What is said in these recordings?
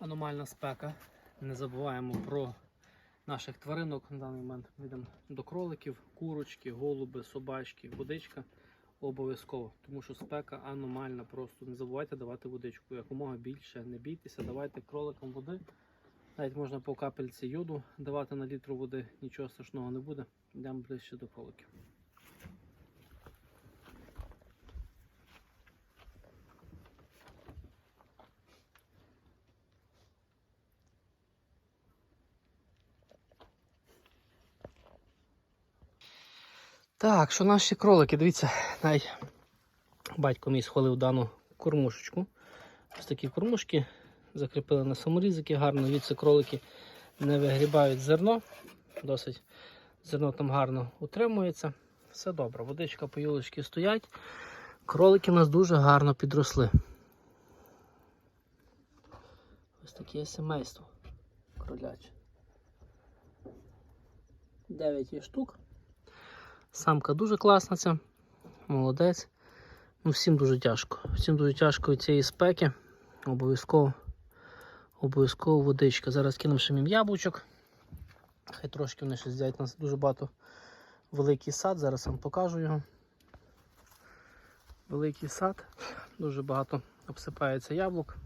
аномальна спека. Не забуваємо про наших тваринок. На даний момент йдемо до кроликів, курочки, голуби, собачки, водичка. Обов'язково, тому що спека аномальна. Просто не забувайте давати водичку. Якомога більше. Не бійтеся, давайте кроликам води. Навіть можна по капельці йоду давати на літру води, нічого страшного не буде. Йдемо ближче до кроликів. Так, що наші кролики, дивіться, навіть батько мій схвалив дану кормушечку. Ось такі кормушки закріпили на саморізики, гарно від кролики не вигрібають зерно. Досить зерно там гарно утримується. Все добре, водичка по юлочки стоять. Кролики у нас дуже гарно підросли. Ось таке сімейство кроляче. 9 штук. Самка дуже класна ця, молодець. Ну, всім дуже тяжко. Всім дуже тяжко від цієї спеки. Обов'язково обов'язково водичка. Зараз кинемо ще їм яблучок. Хай трошки вони ще з'їдять. У нас дуже багато великий сад, зараз вам покажу його. Великий сад, дуже багато обсипається яблук.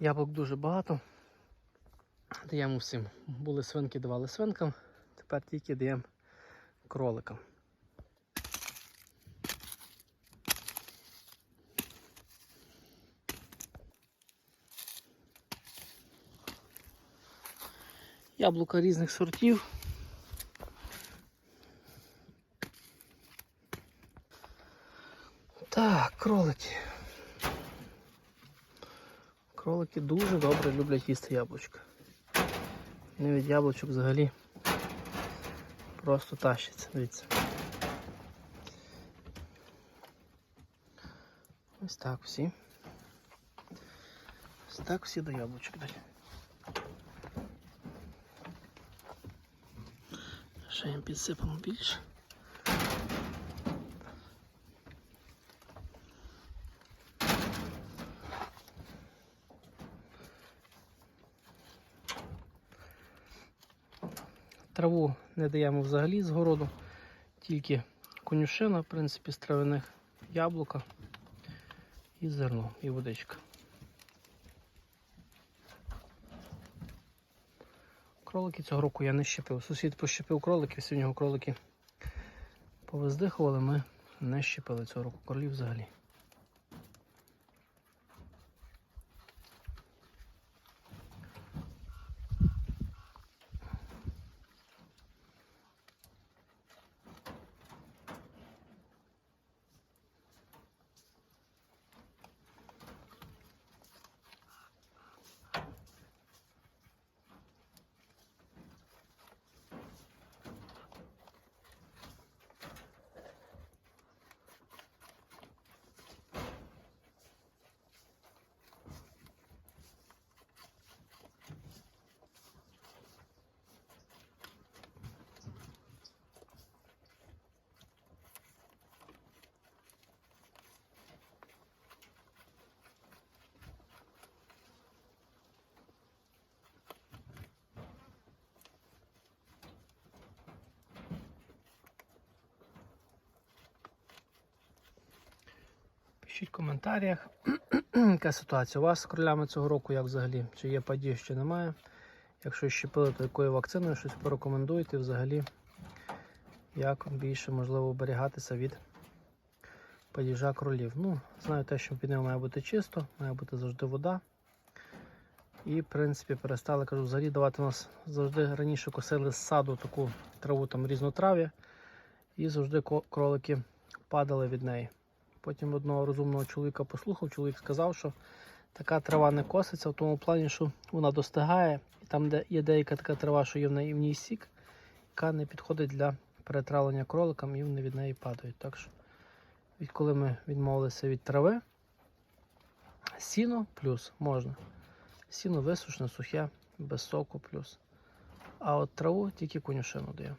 Яблук дуже багато. Даємо всім. Були свинки, давали свинкам, тепер тільки даємо кроликам. Яблука різних сортів. Так, кролики. Кролики дуже добре люблять їсти яблучка. Вони від яблучок взагалі просто тащиться, дивіться. Ось так всі. Ось так всі до яблучок дають. Ще їм підсипемо більше. Траву не даємо взагалі з городу, тільки конюшина, в принципі, з травяних яблука і зерно, і водичка. Кролики цього року я не щепив. Сусід пощепив в нього кролики повиздихували, ми не щепили цього року кролів взагалі. Пишіть в коментарях, яка ситуація у вас з кролями цього року, як взагалі, чи є падіж, чи немає. Якщо щепили, то якою вакциною щось порекомендуйте взагалі, як більше можливо оберігатися від падіжа кролів. Ну, знаю те, що під ним має бути чисто, має бути завжди вода. І, в принципі, перестали, кажу, взагалі давати у нас завжди раніше косили з саду таку траву там різнотрав'я. І завжди кролики падали від неї. Потім одного розумного чоловіка послухав, чоловік сказав, що така трава не коситься в тому плані, що вона достигає, і там, де є деяка така трава, що є в неї в ній сік, яка не підходить для перетравлення кроликам і вони від неї падають. Так що, відколи ми відмовилися від трави, сіно плюс можна. Сіно висушне, сухе, без соку плюс. А от траву тільки конюшину дає.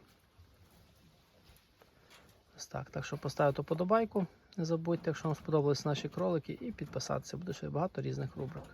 Так. Так що поставити подобайку. Не забудьте, якщо вам сподобались наші кролики, і підписатися. Буде ще багато різних рубрик.